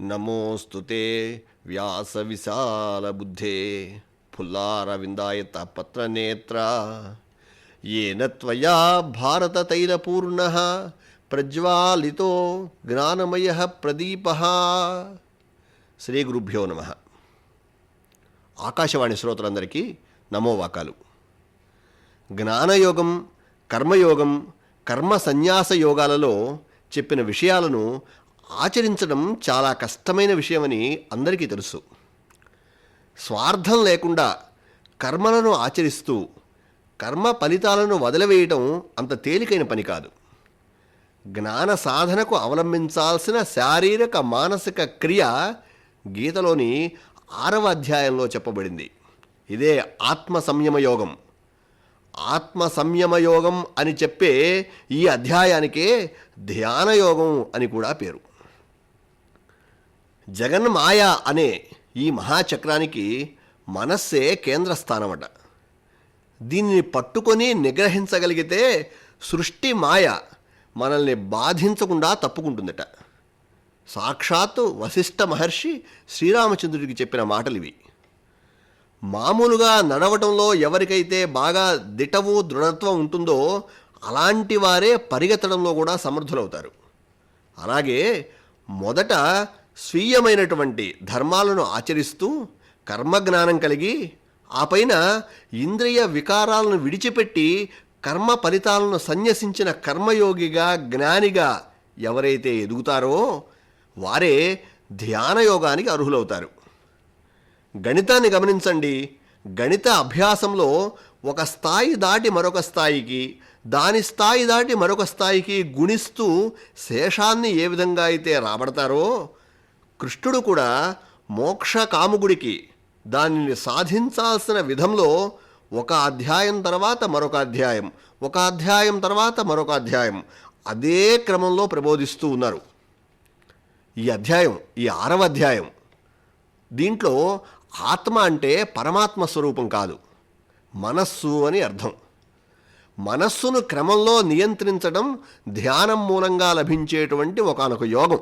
నమోస్తు వ్యాస విశాల బుద్ధే పత్రనేత్ర. ఏన త్వయా భారతతైలపూర్ణ ప్రజ్వాలితో జ్ఞానమయ ప్రదీప. శ్రీ గురుభ్యో నమ. ఆకాశవాణి శ్రోతలందరికీ నమోవాకాలు జ్ఞానయోగం కర్మయోగం కర్మ సన్యాస యోగాలలో చెప్పిన విషయాలను ఆచరించడం చాలా కష్టమైన విషయమని అందరికీ తెలుసు. స్వార్థం లేకుండా కర్మలను ఆచరిస్తూ కర్మ ఫలితాలను వదిలివేయటం అంత తేలికైన పని కాదు. జ్ఞాన సాధనకు అవలంబించాల్సిన శారీరక మానసిక క్రియ గీతలోని ఆరవ అధ్యాయంలో చెప్పబడింది. ఇదే ఆత్మ సంయమయోగం ఆత్మ సంయమయోగం అని చెప్పే ఈ అధ్యాయానికే ధ్యానయోగం అని కూడా పేరు. జగన్మాయ అనే ఈ మహాచక్రానికి మనస్సే కేంద్ర స్థానమట దీనిని పట్టుకొని నిగ్రహించగలిగితే సృష్టి మాయ మనల్ని బాధించకుండా తప్పుకుంటుందట. సాక్షాత్తు వశిష్ఠ మహర్షి శ్రీరామచంద్రుడికి చెప్పిన మాటలు ఇవి మామూలుగా నడవటంలో ఎవరికైతే బాగా దిటవు దృఢత్వం ఉంటుందో అలాంటి వారే పరిగెత్తడంలో కూడా సమర్థులవుతారు. అలాగే మొదట స్వీయమైనటువంటి ధర్మాలను ఆచరిస్తూ కర్మజ్ఞానం కలిగి ఆ పైన ఇంద్రియ వికారాలను విడిచిపెట్టి కర్మ ఫలితాలను సన్యసించిన కర్మయోగిగా జ్ఞానిగా ఎవరైతే ఎదుగుతారో వారే ధ్యానయోగానికి అర్హులవుతారు. గణితాన్ని గమనించండి. గణిత అభ్యాసంలో ఒక స్థాయి దాటి మరొక స్థాయికి దాని స్థాయి దాటి మరొక స్థాయికి గుణిస్తూ శేషాన్ని ఏ విధంగా అయితే రాబడతారో కృష్ణుడు కూడా మోక్ష కాముగుడికి దానిని సాధించాల్సిన విధంలో ఒక అధ్యాయం తర్వాత మరొక అధ్యాయం ఒక అధ్యాయం తర్వాత మరొక అధ్యాయం అదే క్రమంలో ప్రబోధిస్తూ ఉన్నారు. ఈ అధ్యాయం ఈ ఆరవ అధ్యాయం దీంట్లో ఆత్మ అంటే పరమాత్మ స్వరూపం కాదు మనస్సు అని అర్థం. మనస్సును క్రమంలో నియంత్రించడం ధ్యానం మూలంగా లభించేటువంటి ఒకనొక యోగం.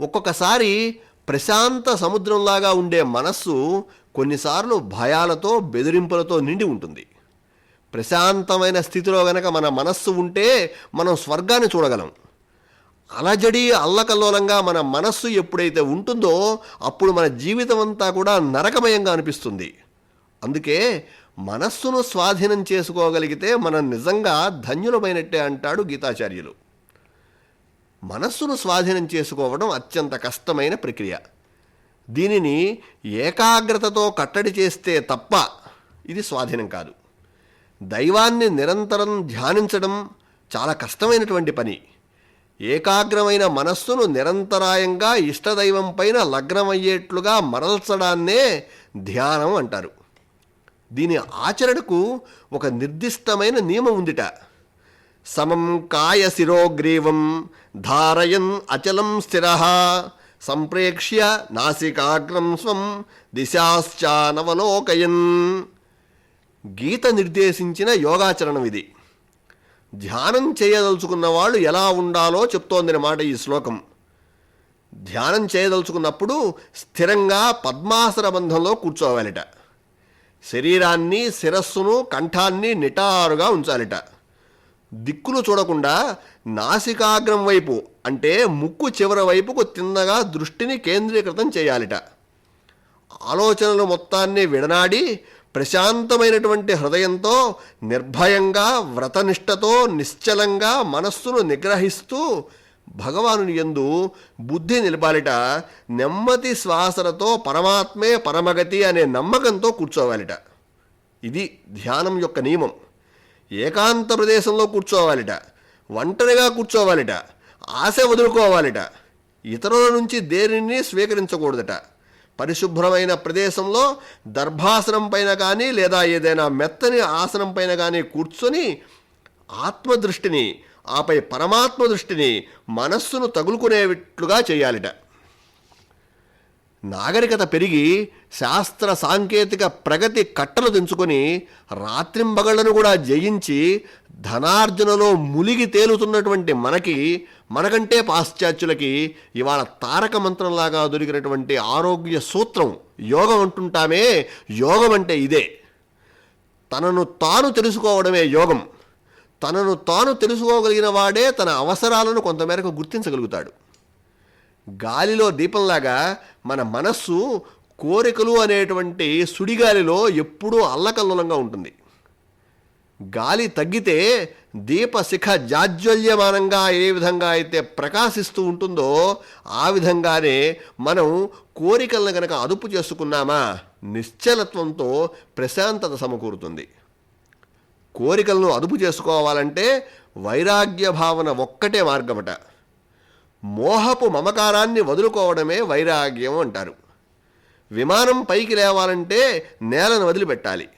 ఒక్కొక్కసారి ప్రశాంత సముద్రంలాగా ఉండే మనస్సు కొన్నిసార్లు భయాలతో బెదిరింపులతో నిండి ఉంటుంది. ప్రశాంతమైన స్థితిలో గనక మన మనస్సు ఉంటే మనం స్వర్గాన్ని చూడగలం. అలజడి అల్లకల్లోలంగా మన మనస్సు ఎప్పుడైతే ఉంటుందో అప్పుడు మన జీవితం అంతా కూడా నరకమయంగా అనిపిస్తుంది. అందుకే మనస్సును స్వాధీనం చేసుకోగలిగితే మనం నిజంగా ధన్యులమైనట్టే అంటాడు గీతాచార్యులు. మనస్సును స్వాధీనం చేసుకోవడం అత్యంత కష్టమైన ప్రక్రియ. దీనిని ఏకాగ్రతతో కట్టడి చేస్తే తప్ప ఇది స్వాధీనం కాదు. దైవాన్ని నిరంతరం ధ్యానించడం చాలా కష్టమైనటువంటి పని. ఏకాగ్రమైన మనస్సును నిరంతరాయంగా ఇష్టదైవం పైన లగ్నమయ్యేట్లుగా మరల్చడాన్నే ధ్యానం అంటారు. దీని ఆచరణకు ఒక నిర్దిష్టమైన నియమం ఉందిట. సమం కాయ శిరోగ్రీవం ధారయన్ అచలం స్థిర సంప్రేక్ష్య నాసికాగ్రం స్వం దిశాశ్చానవలోకయన్. గీత నిర్దేశించిన యోగాచరణం ఇది. ధ్యానం చేయదలుచుకున్న వాళ్ళు ఎలా ఉండాలో చెప్తోందన్నమాట ఈ శ్లోకం. ధ్యానం చేయదలుచుకున్నప్పుడు స్థిరంగా పద్మాసన బంధంలో కూర్చోవాలిట. శరీరాన్ని శిరస్సును కంఠాన్ని నిటారుగా ఉంచాలిట. దిక్కులు చూడకుండా నాసికాగ్రం వైపు అంటే ముక్కు చివర వైపుకు తిన్నగా దృష్టిని కేంద్రీకృతం చేయాలిట. ఆలోచనలు మొత్తాన్ని విడనాడి ప్రశాంతమైనటువంటి హృదయంతో నిర్భయంగా వ్రతనిష్టతో నిశ్చలంగా మనస్సును నిగ్రహిస్తూ భగవానుని యందు బుద్ధి నిలపాలిట. నెమ్మది శ్వాసలతో పరమాత్మే పరమగతి అనే నమ్మకంతో కూర్చోవాలిట. ఇది ధ్యానం యొక్క నియమం. ఏకాంత ప్రదేశంలో కూర్చోవాలిట ఒంటరిగా కూర్చోవాలిట ఆశ వదులుకోవాలిట. ఇతరుల నుంచి దేనిని స్వీకరించకూడదట? పరిశుభ్రమైన ప్రదేశంలో దర్భాసనం పైన కానీ లేదా ఏదైనా మెత్తని ఆసనం పైన కానీ కూర్చొని ఆత్మదృష్టిని ఆపై పరమాత్మ దృష్టిని మనస్సును తగులుకునేట్లుగా చేయాలిట. నాగరికత పెరిగి శాస్త్ర సాంకేతిక ప్రగతి కట్టలు తెంచుకొని రాత్రింబగళ్ళను కూడా జయించి ధనార్జనలో ములిగి తేలుతున్నటువంటి మనకి మనకంటే పాశ్చాత్యులకి ఇవాళ తారక మంత్రంలాగా దొరికినటువంటి ఆరోగ్య సూత్రం యోగం అంటుంటామే యోగం అంటే ఇదే. తనను తాను తెలుసుకోవడమే యోగం. తనను తాను తెలుసుకోగలిగిన వాడే తన అవసరాలను కొంతమేరకు గుర్తించగలుగుతాడు. గాలిలో దీపంలాగా మన మనస్సు కోరికలు అనేటువంటి సుడిగాలిలో ఎప్పుడూ అల్లకల్లోలంగా ఉంటుంది. గాలి తగ్గితే దీపశిఖ జాజ్వల్యమానంగా ఏ విధంగా అయితే ప్రకాశిస్తూ ఉంటుందో ఆ విధంగానే మనం కోరికలను గనక అదుపు చేసుకున్నామా నిశ్చలత్వంతో ప్రశాంతత సమకూరుతుంది. కోరికలను అదుపు చేసుకోవాలంటే వైరాగ్య భావన ఒక్కటే మార్గమట. మోహపు మమకారాన్ని వదులుకోవడమే వైరాగ్యం అంటారు. విమానం పైకి లేవాలంటే నేలను వదిలిపెట్టాలి.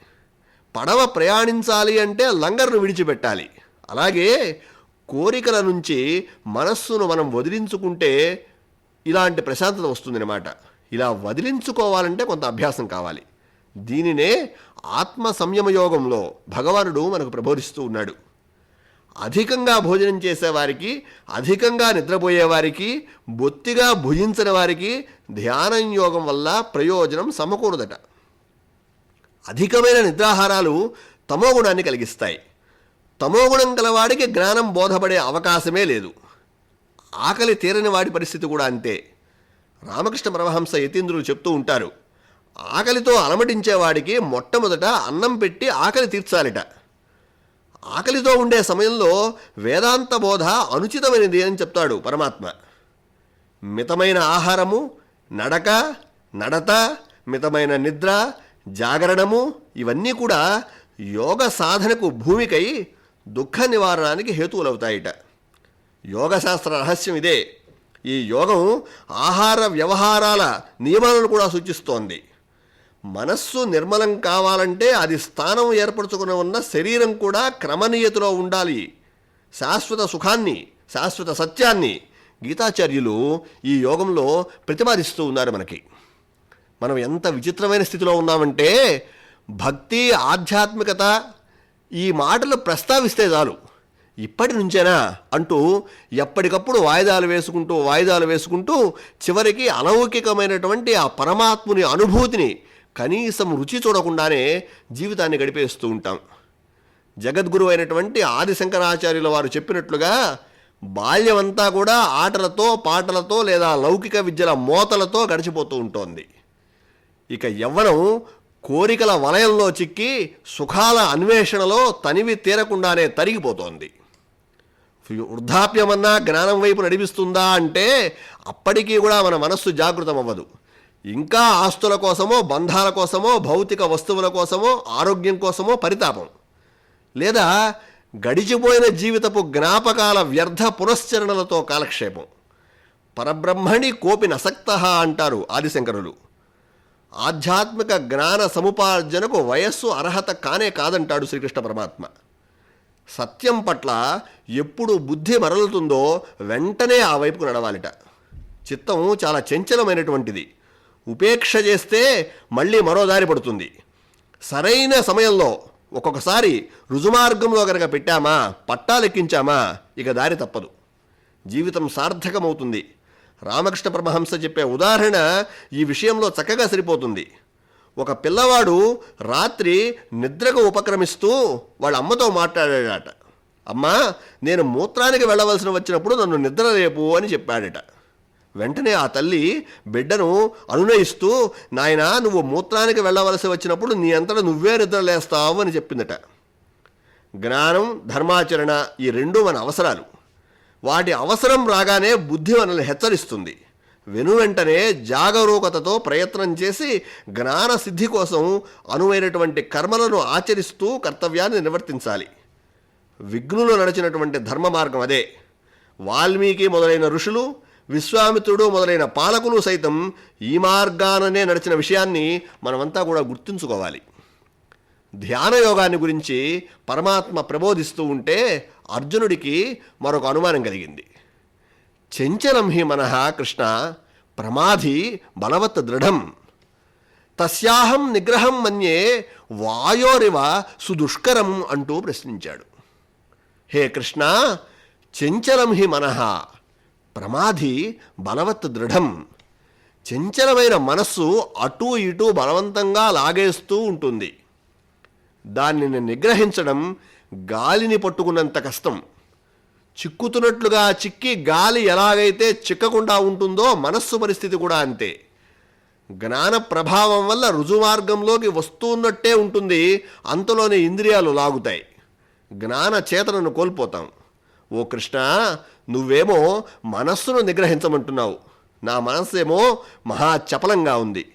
పడవ ప్రయాణించాలి అంటే లంగర్ను విడిచిపెట్టాలి. అలాగే కోరికల నుంచి మనస్సును మనం వదిలించుకుంటే ఇలాంటి ప్రశాంతత వస్తుందన్నమాట. ఇలా వదిలించుకోవాలంటే కొంత అభ్యాసం కావాలి. దీనినే ఆత్మ సంయమయోగంలో భగవానుడు మనకు ప్రబోధిస్తూ ఉన్నాడు. అధికంగా భోజనం చేసేవారికి అధికంగా నిద్రపోయేవారికి బొత్తిగా భుజించని వారికి ధ్యానం యోగం వల్ల ప్రయోజనం సమకూడదట అధికమైన నిద్రాహారాలు తమోగుణాన్ని కలిగిస్తాయి. తమోగుణం గలవాడికి జ్ఞానం బోధపడే అవకాశమే లేదు. ఆకలి తీరని వాడి పరిస్థితి కూడా అంతే. రామకృష్ణ పరమహంస యతీంద్రులు చెప్తూ ఉంటారు ఆకలితో అలమటించేవాడికి మొట్టమొదట అన్నం పెట్టి ఆకలి తీర్చాలిట. ఆకలితో ఉండే సమయంలో వేదాంత బోధ అనుచితమైనది అని చెప్తాడు పరమాత్మ. మితమైన ఆహారము నడక నడత మితమైన నిద్ర జాగరణము ఇవన్నీ కూడా యోగ సాధనకు భూమికై దుఃఖ నివారణానికి హేతువులవుతాయిట. యోగశాస్త్ర రహస్యం ఇదే. ఈ యోగం ఆహార వ్యవహారాల నియమాలను కూడా సూచిస్తోంది. మనస్సు నిర్మలం కావాలంటే అది స్థానం ఏర్పరచుకుని ఉన్న శరీరం కూడా క్రమనీయతలో ఉండాలి. శాశ్వత సుఖాన్ని శాశ్వత సత్యాన్ని గీతాచార్యులు ఈ యోగంలో ప్రతిపాదిస్తూ ఉన్నారు మనకి. మనం ఎంత విచిత్రమైన స్థితిలో ఉన్నామంటే భక్తి ఆధ్యాత్మికత ఈ మాటలు ప్రస్తావిస్తే చాలు. ఇప్పటి నుంచేనా అంటూ ఎప్పటికప్పుడు వాయిదాలు వేసుకుంటూ వాయిదాలు వేసుకుంటూ చివరికి అలౌకికమైనటువంటి ఆ పరమాత్ముని అనుభూతిని కనీసం రుచి చూడకుండానే జీవితాన్ని గడిపేస్తూ ఉంటాం. జగద్గురు అయినటువంటి ఆదిశంకరాచార్యుల వారు చెప్పినట్లుగా బాల్యమంతా కూడా ఆటలతో పాటలతో లేదా లౌకిక విద్యల మోతలతో గడిచిపోతూ ఉంటోంది. ఇక యవ్వనం కోరికల వలయంలో చిక్కి సుఖాల అన్వేషణలో తనివి తీరకుండానే తరిగిపోతోంది. వృద్ధాప్యమన్నా జ్ఞానం వైపు నడిపిస్తుందా అంటే అప్పటికీ కూడా మన మనస్సు జాగృతం అవ్వదు ఇంకా ఆస్తుల కోసమో బంధాల కోసమో భౌతిక వస్తువుల కోసమో ఆరోగ్యం కోసమో పరితాపం. లేదా గడిచిపోయిన జీవితపు జ్ఞాపకాల వ్యర్థ పునశ్చరణలతో కాలక్షేపం. పరబ్రహ్మణి కోపి నసక్త అంటారు ఆదిశంకరులు. ఆధ్యాత్మిక జ్ఞాన సముపార్జనకు వయస్సు అర్హత కానే కాదంటాడు శ్రీకృష్ణ పరమాత్మ. సత్యం పట్ల ఎప్పుడు బుద్ధి మరలుతుందో వెంటనే ఆ వైపుకు నడవాలిట. చిత్తం చాలా చంచలమైనటువంటిది. ఉపేక్ష చేస్తే మళ్ళీ మరో దారి పడుతుంది. సరైన సమయంలో ఒక్కొక్కసారి రుజుమార్గంలో కనుక పెట్టామా పట్టాలెక్కించామా ఇక దారి తప్పదు. జీవితం సార్థకమవుతుంది. రామకృష్ణ పరమహంస చెప్పే ఉదాహరణ ఈ విషయంలో చక్కగా సరిపోతుంది. ఒక పిల్లవాడు రాత్రి నిద్రకు ఉపక్రమిస్తూ వాళ్ళ అమ్మతో మాట్లాడాడట. అమ్మా నేను మూత్రానికి వెళ్ళవలసిన వచ్చినప్పుడు నన్ను నిద్ర రేపు అని చెప్పాడట. వెంటనే ఆ తల్లి బిడ్డను అనునయిస్తూ నాయనా నువ్వు మూత్రానికి వెళ్ళవలసి వచ్చినప్పుడు నీ అంతటా నువ్వే నిద్రలేస్తావు అని చెప్పిందట. జ్ఞానం ధర్మాచరణ ఈ రెండు మన అవసరాలు. వాటి అవసరం రాగానే బుద్ధి మనల్ని హెచ్చరిస్తుంది. వెను వెంటనే జాగరూకతతో ప్రయత్నం చేసి జ్ఞాన సిద్ధి కోసం అనువైనటువంటి కర్మలను ఆచరిస్తూ కర్తవ్యాన్ని నిర్వర్తించాలి. విఘ్నులు నడిచినటువంటి ధర్మ మార్గం అదే. వాల్మీకి మొదలైన ఋషులు విశ్వామిత్రుడు మొదలైన పాలకులు సైతం ఈ మార్గాననే నడిచిన విషయాన్ని మనమంతా కూడా గుర్తుంచుకోవాలి. ధ్యాన యోగాన్ని గురించి పరమాత్మ ప్రబోధిస్తూ ఉంటే అర్జునుడికి మరొక అనుమానం కలిగింది. చెంచలం హి మనః కృష్ణ ప్రమాధి బలవత్ దృఢం. తస్యాహం నిగ్రహం మన్యే వాయోరివ సుదుష్కరం అంటూ ప్రశ్నించాడు. హే కృష్ణ చెంచలం హి మనః ప్రమాధి బలవత్ దృఢం. చంచలమైన మనస్సు అటూ ఇటూ బలవంతంగా లాగేస్తూ ఉంటుంది. దానిని నిగ్రహించడం గాలిని పట్టుకున్నంత కష్టం. చిక్కుతున్నట్లుగా చిక్కి గాలి ఎలాగైతే చిక్కకుండా ఉంటుందో మనస్సు పరిస్థితి కూడా అంతే. జ్ఞాన ప్రభావం వల్ల రుజుమార్గంలోకి వస్తున్నట్టే ఉంటుంది అంతలోనే ఇంద్రియాలు లాగుతాయి. జ్ఞాన చేతనను కోల్పోతాం. ఓ కృష్ణ నువ్వేమో మనస్సును నిగ్రహించమంటున్నావు. నా మనస్సేమో మహా చపలంగా ఉంది.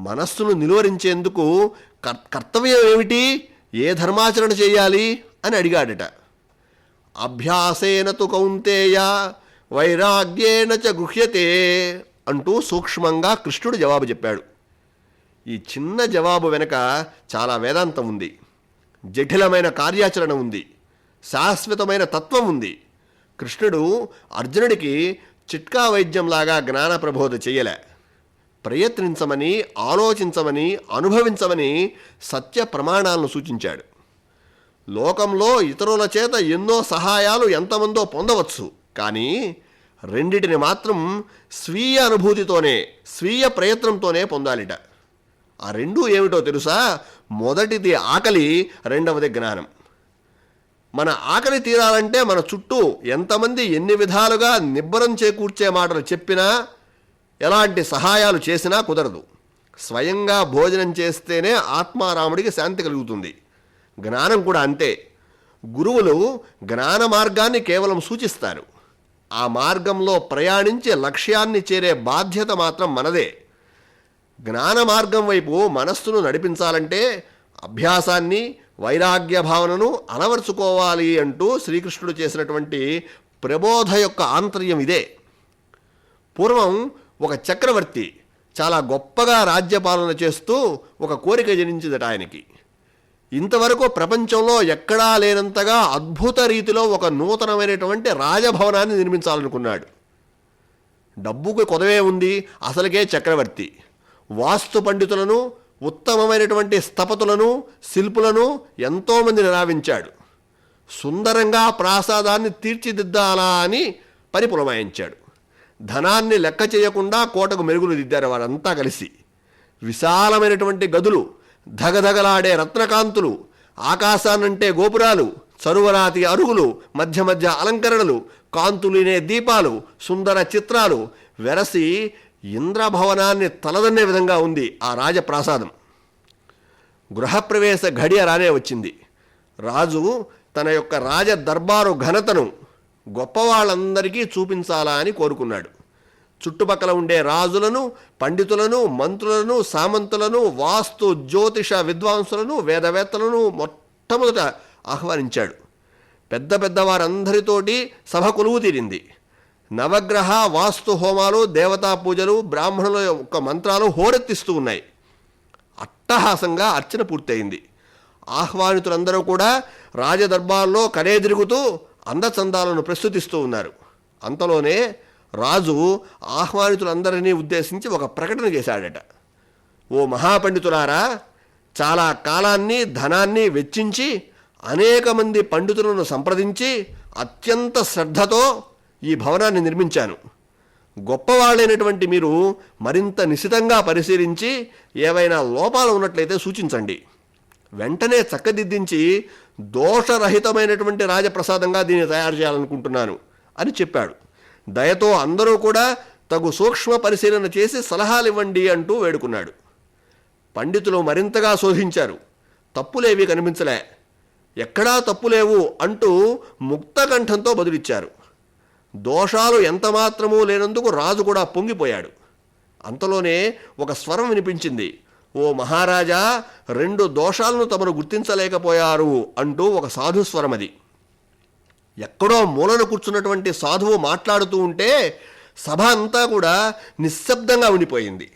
మనస్సును నిలువరించేందుకు కర్- కర్తవ్యం ఏమిటి? ఏ ధర్మాచరణ చేయాలి? అని అడిగాడట. అభ్యాసేన తు కౌంతేయ వైరాగ్యేన చ గృహ్యతే అంటూ సూక్ష్మంగా కృష్ణుడు జవాబు చెప్పాడు. ఈ చిన్న జవాబు వెనక చాలా వేదాంతం ఉంది. జటిలమైన కార్యాచరణ ఉంది. శాశ్వతమైన తత్వం ఉంది. కృష్ణుడు అర్జునుడికి చిట్కా వైద్యంలాగా జ్ఞాన ప్రబోధ చేయలే. ప్రయత్నించమని ఆలోచించమని అనుభవించమని సత్య ప్రమాణాలను సూచించాడు. లోకంలో ఇతరుల చేత ఎన్నో సహాయాలు ఎంతమందో పొందవచ్చు కానీ రెండిటిని మాత్రం స్వీయ అనుభూతితోనే స్వీయ ప్రయత్నంతోనే పొందాలిట. ఆ రెండూ ఏమిటో తెలుసా? మొదటిది ఆకలి రెండవది జ్ఞానం. మన ఆకలి తీరాలంటే మన చుట్టూ ఎంతమంది ఎన్ని విధాలుగా నిబ్బరం చేకూర్చే మాటలు చెప్పినా ఎలాంటి సహాయాలు చేసినా కుదరదు. స్వయంగా భోజనం చేస్తేనే ఆత్మారాముడికి శాంతి కలుగుతుంది. జ్ఞానం కూడా అంతే. గురువులు జ్ఞాన మార్గాన్ని కేవలం సూచిస్తారు. ఆ మార్గంలో ప్రయాణించే లక్ష్యాన్ని చేరే బాధ్యత మాత్రం మనదే. జ్ఞాన మార్గం వైపు మనస్సును నడిపించాలంటే అభ్యాసాన్ని వైరాగ్య భావనను అలవర్చుకోవాలి అంటూ శ్రీకృష్ణుడు చేసినటువంటి ప్రబోధ యొక్క ఆంతర్యం ఇదే. పూర్వం ఒక చక్రవర్తి చాలా గొప్పగా రాజ్యపాలన చేస్తూ ఒక కోరిక జనించిందట ఆయనకి. ఇంతవరకు ప్రపంచంలో ఎక్కడా లేనంతగా అద్భుత రీతిలో ఒక నూతనమైనటువంటి రాజభవనాన్ని నిర్మించాలనుకున్నాడు. డబ్బుకు కొదవే ఉంది అసలుకే చక్రవర్తి. వాస్తు పండితులను ఉత్తమమైనటువంటి స్థపతులను శిల్పులను ఎంతోమంది నిరావించాడు. సుందరంగా ప్రాసాదాన్ని తీర్చిదిద్దాలా అని పరిపులమాయించాడు. ధనాన్ని లెక్క చేయకుండా కోటకు మెరుగులు దిద్దారు వారంతా కలిసి. విశాలమైనటువంటి గదులు ధగధగలాడే రత్నకాంతులు ఆకాశాన్నంటే గోపురాలు చరువరాతి అరుగులు మధ్య మధ్య అలంకరణలు కాంతులినే దీపాలు సుందర చిత్రాలు వెరసి ఇంద్రభవనాన్ని తలదన్నే విధంగా ఉంది ఆ రాజప్రాసాదం. గృహప్రవేశ ఘడియ రానే వచ్చింది. రాజు తన యొక్క రాజ దర్బారు ఘనతను గొప్పవాళ్ళందరికీ చూపించాలా అని కోరుకున్నాడు. చుట్టుపక్కల ఉండే రాజులను పండితులను మంత్రులను సామంతులను వాస్తు జ్యోతిష విద్వాంసులను వేదవేత్తలను మొట్టమొదట ఆహ్వానించాడు. పెద్ద పెద్ద వారందరితోటి సభ కొలువు తీరింది. నవగ్రహ వాస్తు హోమాలు దేవతా పూజలు బ్రాహ్మణుల యొక్క మంత్రాలు హోరెత్తిస్తూ ఉన్నాయి. అట్టహాసంగా అర్చన పూర్తయింది. ఆహ్వానితులందరూ కూడా రాజదర్బార్లో కనేదిరుగుతూ అందచందాలను ప్రస్తుతిస్తూ ఉన్నారు. అంతలోనే రాజు ఆహ్వానితులందరినీ ఉద్దేశించి ఒక ప్రకటన చేశాడట. ఓ మహాపండితులారా చాలా కాలాన్ని ధనాన్ని వెచ్చించి అనేక మంది పండితులను సంప్రదించి అత్యంత శ్రద్ధతో ఈ భవనాన్ని నిర్మించాను. గొప్పవాళ్ళైనటువంటి మీరు మరింత నిశితంగా పరిశీలించి ఏవైనా లోపాలు ఉన్నట్లయితే సూచించండి. వెంటనే చక్కదిద్దించి దోషరహితమైనటువంటి రాజప్రసాదంగా దీన్ని తయారు చేయాలనుకుంటున్నాను అని చెప్పాడు. దయతో అందరూ కూడా తగు సూక్ష్మ పరిశీలన చేసి సలహాలు ఇవ్వండి అంటూ వేడుకున్నాడు. పండితులు మరింతగా శోధించారు. తప్పులేవి కనిపించలే. ఎక్కడా తప్పులేవు అంటూ ముక్తకంఠంతో బదులిచ్చారు. దోషాలు ఎంతమాత్రమూ లేనందుకు రాజు కూడా పొంగిపోయాడు. అంతలోనే ఒక స్వరం వినిపించింది. ఓ మహారాజా రెండు దోషాలను తమను గుర్తించలేకపోయారు అంటూ ఒక సాధు స్వరం అది ఎక్కడో మూలన కూర్చున్నటువంటి సాధువు మాట్లాడుతూ ఉంటే సభ అంతా కూడా నిశ్శబ్దంగా ఉండిపోయింది.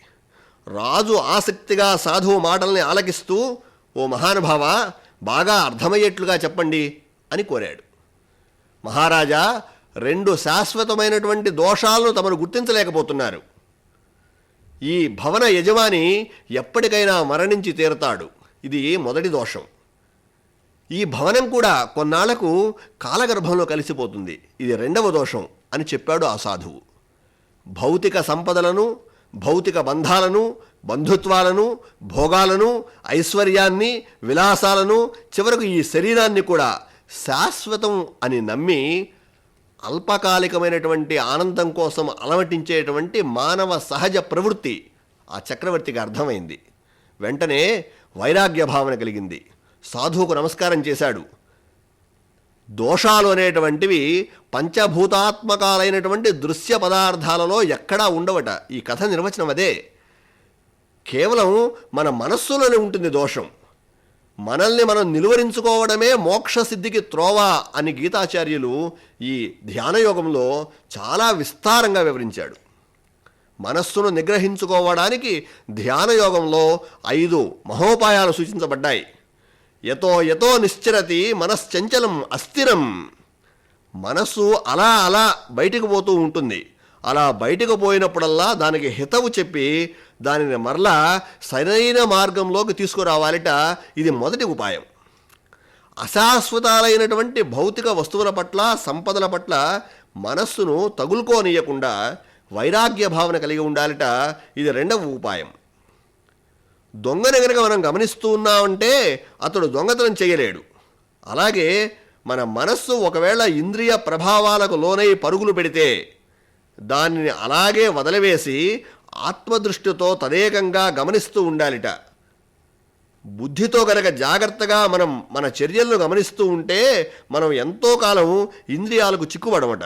రాజు ఆసక్తిగా సాధువు మాటల్ని ఆలకిస్తూ ఓ మహానుభావ బాగా అర్థమయ్యేట్లుగా చెప్పండి అని కోరాడు. మహారాజా రెండు శాశ్వతమైనటువంటి దోషాలను తమను గుర్తించలేకపోతున్నారు. ఈ భవన యజమాని ఎప్పటికైనా మరణించి తీరతాడు. ఇది మొదటి దోషం. ఈ భవనం కూడా కొన్నాళ్ళకు కాలగర్భంలో కలిసిపోతుంది. ఇది రెండవ దోషం అని చెప్పాడు ఆ సాధువు. భౌతిక సంపదలను భౌతిక బంధాలను బంధుత్వాలను భోగాలను ఐశ్వర్యాన్ని విలాసాలను చివరకు ఈ శరీరాన్ని కూడా శాశ్వతం అని నమ్మి అల్పకాలికమైనటువంటి ఆనందం కోసం అలవటించేటువంటి మానవ సహజ ప్రవృత్తి ఆ చక్రవర్తికి అర్థమైంది. వెంటనే వైరాగ్య భావన కలిగింది. సాధువుకు నమస్కారం చేశాడు. దోషాలు అనేటువంటివి పంచభూతాత్మకాలైనటువంటి దృశ్య పదార్థాలలో ఎక్కడా ఉండవట. ఈ కథ నిర్వచనం అదే. కేవలం మన మనస్సులోనే ఉంటుంది దోషం. మనల్ని మనం నిలువరించుకోవడమే మోక్ష సిద్ధికి త్రోవ అని గీతాచార్యులు ఈ ధ్యానయోగంలో చాలా విస్తారంగా వివరించాడు. మనస్సును నిగ్రహించుకోవడానికి ధ్యానయోగంలో ఐదు మహోపాయాలు సూచించబడ్డాయి. యతో యతో నిశ్చరతి మనశ్చంచలం అస్థిరం. మనస్సు అలా అలా బయటికి పోతూ ఉంటుంది. అలా బయటకు పోయినప్పుడల్లా దానికి హితవు చెప్పి దానిని మరలా సరైన మార్గంలోకి తీసుకురావాలిట. ఇది మొదటి ఉపాయం. అశాశ్వతాలైనటువంటి భౌతిక వస్తువుల పట్ల సంపదల పట్ల మనస్సును తగులుకోనీయకుండా వైరాగ్య భావన కలిగి ఉండాలిట. ఇది రెండవ ఉపాయం. దొంగని కనుక మనం గమనిస్తూ ఉన్నామంటే అతడు దొంగతనం చేయలేడు. అలాగే మన మనస్సు ఒకవేళ ఇంద్రియ ప్రభావాలకు లోనై పరుగులు పెడితే దానిని అలాగే వదిలివేసి ఆత్మదృష్టితో తదేకంగా గమనిస్తూ ఉండాలిట. బుద్ధితో గనక జాగ్రత్తగా మనం మన చర్యలను గమనిస్తూ ఉంటే మనం ఎంతో కాలం ఇంద్రియాలకు చిక్కుపడమట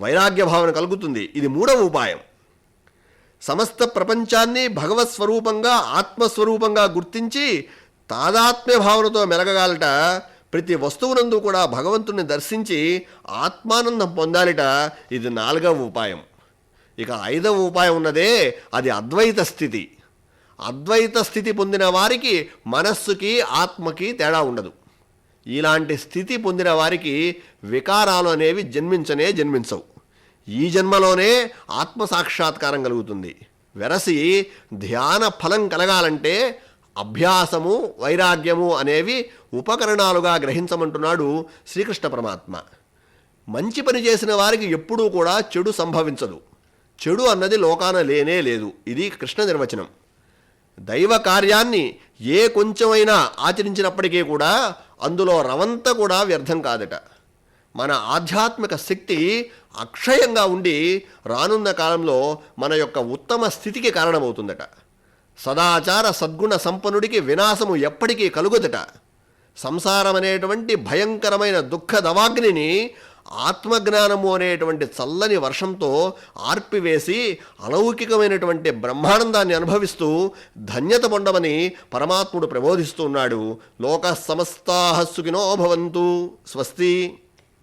వైరాగ్య భావన కలుగుతుంది. ఇది మూడవ ఉపాయం. సమస్త ప్రపంచాన్ని భగవత్ స్వరూపంగా ఆత్మస్వరూపంగా గుర్తించి తాదాత్మ్య భావనతో మెలగగాలట. ప్రతి వస్తువునందు కూడా భగవంతుని దర్శించి ఆత్మానందం పొందాలిట. ఇది నాలుగవ ఉపాయం. ఇక ఐదవ ఉపాయం ఉన్నదే అది అద్వైత స్థితి. అద్వైత స్థితి పొందిన వారికి మనస్సుకి ఆత్మకి తేడా ఉండదు. ఇలాంటి స్థితి పొందిన వారికి వికారాలు అనేవి జన్మించనే జన్మించవు. ఈ జన్మలోనే ఆత్మ సాక్షాత్కారం కలుగుతుంది. వెరసి ధ్యాన ఫలం కలగాలంటే అభ్యాసము వైరాగ్యము అనేవి ఉపకరణాలుగా గ్రహించమంటున్నాడు శ్రీకృష్ణ పరమాత్మ. మంచి పని చేసిన వారికి ఎప్పుడూ కూడా చెడు సంభవించదు. చెడు అన్నది లోకాన లేనే లేదు. ఇది కృష్ణ నిర్వచనం. దైవ కార్యాన్ని ఏ కొంచెమైనా ఆచరించినప్పటికీ కూడా అందులో రవంత కూడా వ్యర్థం కాదట. మన ఆధ్యాత్మిక శక్తి అక్షయంగా ఉండి రానున్న కాలంలో మన యొక్క ఉత్తమ స్థితికి కారణమవుతుందట. సదాచార సద్గుణ సంపన్నుడికి వినాశము ఎప్పటికీ కలుగుదట. సంసారం అనేటువంటి భయంకరమైన దుఃఖ దవాగ్నిని ఆత్మజ్ఞానము అనేటువంటి చల్లని వర్షంతో ఆర్పివేసి అలౌకికమైనటువంటి బ్రహ్మానందాన్ని అనుభవిస్తూ ధన్యత పొండమని పరమాత్ముడు ప్రబోధిస్తున్నాడు లోక సమస్తాహస్సుకినో భవంతు. స్వస్తి.